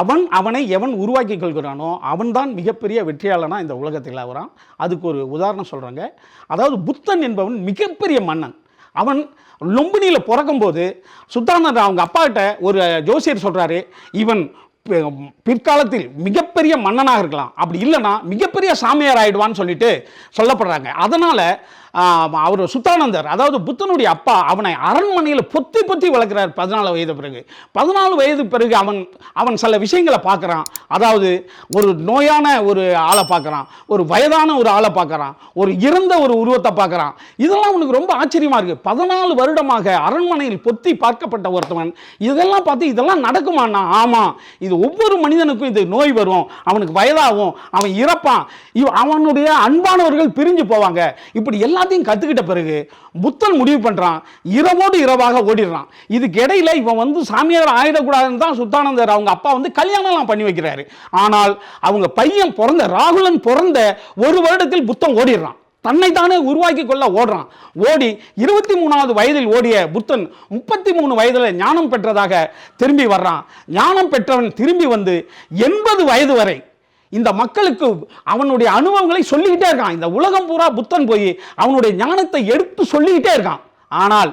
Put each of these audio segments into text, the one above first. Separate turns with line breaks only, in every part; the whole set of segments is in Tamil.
அவன் அவனை எவன் உருவாக்கி கொள்கிறானோ அவன்தான் மிகப்பெரிய வெற்றியாளனா இந்த உலகத்தில் வரான் அதுக்கு ஒரு உதாரணம் சொல்கிறாங்க அதாவது புத்தன் என்பவன் மிகப்பெரிய மன்னன். அவன் லொம்பினியில் பிறக்கும்போது சுத்தானந்தர் அவங்க அப்பாகிட்ட ஒரு ஜோசியர் சொல்கிறாரு இவன் பிற்காலத்தில் மிகப்பெரிய மன்னனாக இருக்கலாம். அப்படி இல்லைன்னா மிகப்பெரிய சாமியார் ஆயிடுவான்னு சொல்லிட்டு சொல்லப்படுறாங்க. அதனால் அவர் சுத்தானந்தர். அதாவது புத்தனுடைய அப்பா அவனை அரண்மனையில் பொத்தி பொத்தி வளர்க்குறார் பதினாலு வயது பிறகு. பதினாலு வயது பிறகு அவன் அவன் சில விஷயங்களை பார்க்குறான். அதாவது ஒரு நோயான ஒரு ஆளை பார்க்குறான். ஒரு வயதான ஒரு ஆளை பார்க்குறான். ஒரு இறந்த ஒரு உருவத்தை பார்க்குறான். இதெல்லாம் அவனுக்கு ரொம்ப ஆச்சரியமாக இருக்குது பதினாலு வருடமாக அரண்மனையில் பொத்தி பார்க்கப்பட்ட ஒருத்தவன் இதெல்லாம் பார்த்து இதெல்லாம் நடக்குமாண்ணா? ஆமாம் இது ஒவ்வொரு மனிதனுக்கும் இது நோய் வரும். அவனுக்கு வயதாகும். அவன் இறப்பான். அவனுடைய அன்பானவர்கள் பிரிஞ்சு போவாங்க. இப்படி எல்லாத்தையும் கற்றுக்கிட்ட பிறகு புத்தன் முடிவு பண்ணுறான் இரவோடு இரவாக ஓடிடுறான். இதுக்கு இடையில இவன் வந்து சாமியார் ஆயிடக்கூடாதுன்னு தான் சுத்தானந்தர் அவங்க அப்பா வந்து கல்யாணம்லாம் பண்ணி வைக்கிறாரு. ஆனால் அவங்க பையன் பிறந்த ராகுலன் பிறந்த ஒரு வருடத்தில் புத்தன் ஓடிடுறான். தன்னைத்தானே உருவாக்கி கொள்ள ஓடுறான். ஓடி இருபத்தி மூணாவது வயதில் ஓடிய புத்தன் முப்பத்தி மூணு வயதில் ஞானம் பெற்றதாக திரும்பி வர்றான். ஞானம் பெற்றவன் திரும்பி வந்து எண்பது வயது வரை இந்த மக்களுக்கு அவனுடைய அனுபவங்களை சொல்லிக்கிட்டே இருக்கான். இந்த உலகம் பூரா புத்தன் போய் அவனுடைய ஞானத்தை எடுத்து சொல்லிக்கிட்டே இருக்கான். ஆனால்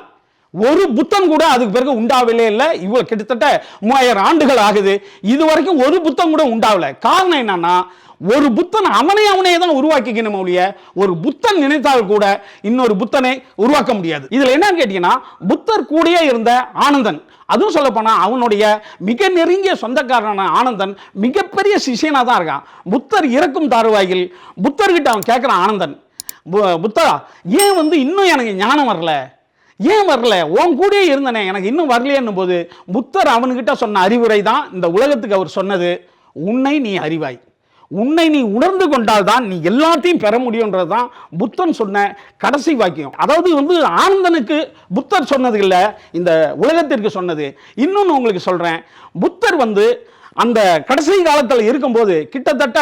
ஒரு புத்தன் கூட அதுக்கு பிறகு உண்டாகவே இல்லை. இவ்வளோ கிட்டத்தட்ட மூவாயிரம் ஆண்டுகள் ஆகுது. இது வரைக்கும் ஒரு புத்தம் கூட உண்டாகல காரணம் என்னன்னா ஒரு புத்தன் அவனை அவனே தான் உருவாக்கிக்கணும் ஒழிய ஒரு புத்தன் நினைத்தால் கூட இன்னொரு புத்தனை உருவாக்க முடியாது. இதுல என்னன்னு கேட்டீங்கன்னா புத்தர் கூடயே இருந்த ஆனந்தன். அதுவும் சொல்லப்போனால் அவனுடைய மிக நெருங்கிய சொந்தக்காரனான ஆனந்தன் மிகப்பெரிய சிஷியனாக தான் இருக்கான். புத்தர் இறக்கும் தருவாயில் புத்தர்கிட்ட அவன் கேட்குறான் ஆனந்தன் "பு- புத்தா ஏன் வந்து இன்னும் எனக்கு ஞானம் வரல? ஏன் வரல? உன் கூடயே இருந்தனே எனக்கு இன்னும் வரலையேன்னும் போது புத்தர் அவன்கிட்ட சொன்ன அறிவுரை தான் இந்த உலகத்துக்கு அவர் சொன்னது. உன்னை நீ அறிவாய். உன்னை நீ உணர்ந்து கொண்டால்தான் நீ எல்லாத்தையும் பெற முடியுன்றது தான் புத்தன் சொன்ன கடைசி வாக்கியம். அதாவது வந்து ஆனந்தனுக்கு புத்தர் சொன்னது இல்லை இந்த உலகத்திற்கு சொன்னது. இன்னொன்று உங்களுக்கு சொல்கிறேன் புத்தர் வந்து அந்த கடைசி காலத்தில் இருக்கும்போது கிட்டத்தட்ட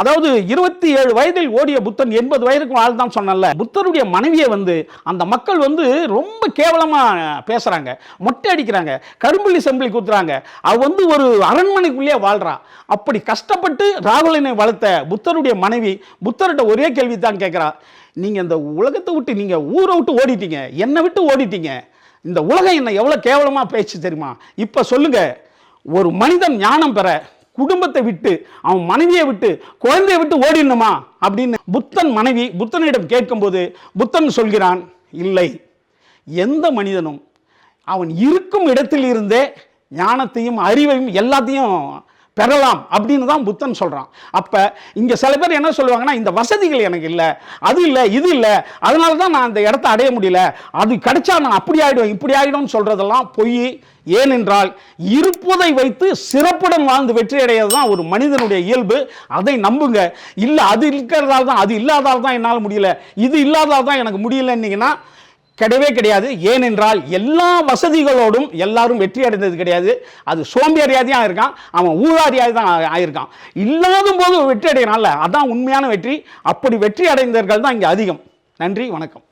அதாவது இருபத்தி ஏழு வயதில் ஓடிய புத்தன் எண்பது வயதுக்கு வாழ்தான் சொன்னல புத்தருடைய மனைவியை வந்து அந்த மக்கள் வந்து ரொம்ப கேவலமாக பேசுகிறாங்க மொட்டை அடிக்கிறாங்க கரும்புள்ளி செம்பிளி குத்துறாங்க. அவ வந்து ஒரு அரண்மனைக்குள்ளேயே வாழ்றா. அப்படி கஷ்டப்பட்டு ராகுலனை வளர்த்த புத்தருடைய மனைவி புத்தர்கிட்ட ஒரே கேள்வி தான் கேட்குறா. நீங்கள் இந்த உலகத்தை விட்டு நீங்கள் ஊரை விட்டு ஓடிட்டீங்க. என்னை விட்டு ஓடிட்டீங்க. இந்த உலகம் என்னை எவ்வளோ கேவலமாக பேச்சு தெரியுமா? இப்போ சொல்லுங்கள் ஒரு மனிதன் ஞானம் பெற குடும்பத்தை விட்டு அவன் மனைவியை விட்டு குழந்தையை விட்டு ஓடிடணுமா? அப்படின்னு புத்தன் மனைவி புத்தனிடம் கேட்கும்போது புத்தன் சொல்கிறான் இல்லை. எந்த மனிதனும் அவன் இருக்கும் இடத்தில் இருந்தே ஞானத்தையும் அறிவையும் எல்லாத்தையும் பெறலாம் அப்படின்னு தான் புத்தன் சொல்கிறான் அப்போ இங்கே சில பேர் என்ன சொல்லுவாங்கன்னா இந்த வசதிகள் எனக்கு இல்லை அது இல்லை இது இல்லை அதனால தான் நான் அந்த இடத்த அடைய முடியல. அது கிடைச்சா நான் அப்படி ஆகிடும் இப்படி ஆகிடும்னு சொல்கிறதெல்லாம் பொய். ஏனென்றால் இருப்பதை வைத்து சிறப்புடன் வாழ்ந்து வெற்றி அடையிறது தான் ஒரு மனிதனுடைய இயல்பு. அதை நம்புங்க. இல்லை அது இருக்கிறதால தான் அது இல்லாதால் தான் என்னால் முடியல. இது இல்லாதால் தான் எனக்கு முடியலன்னீங்கன்னா கிடையவே கிடையாது. ஏனென்றால் எல்லா வசதிகளோடும் எல்லாரும் வெற்றி அடைந்தது கிடையாது. அது சோம்பேறியாதியாக இருக்கான் அவன் ஊதாரியாக தான் ஆயிருக்கான். இல்லாத போது வெற்றி அடைகிறான்ல அதான் உண்மையான வெற்றி. அப்படி வெற்றி அடைந்தவர்கள் தான் இங்கே அதிகம். நன்றி வணக்கம்.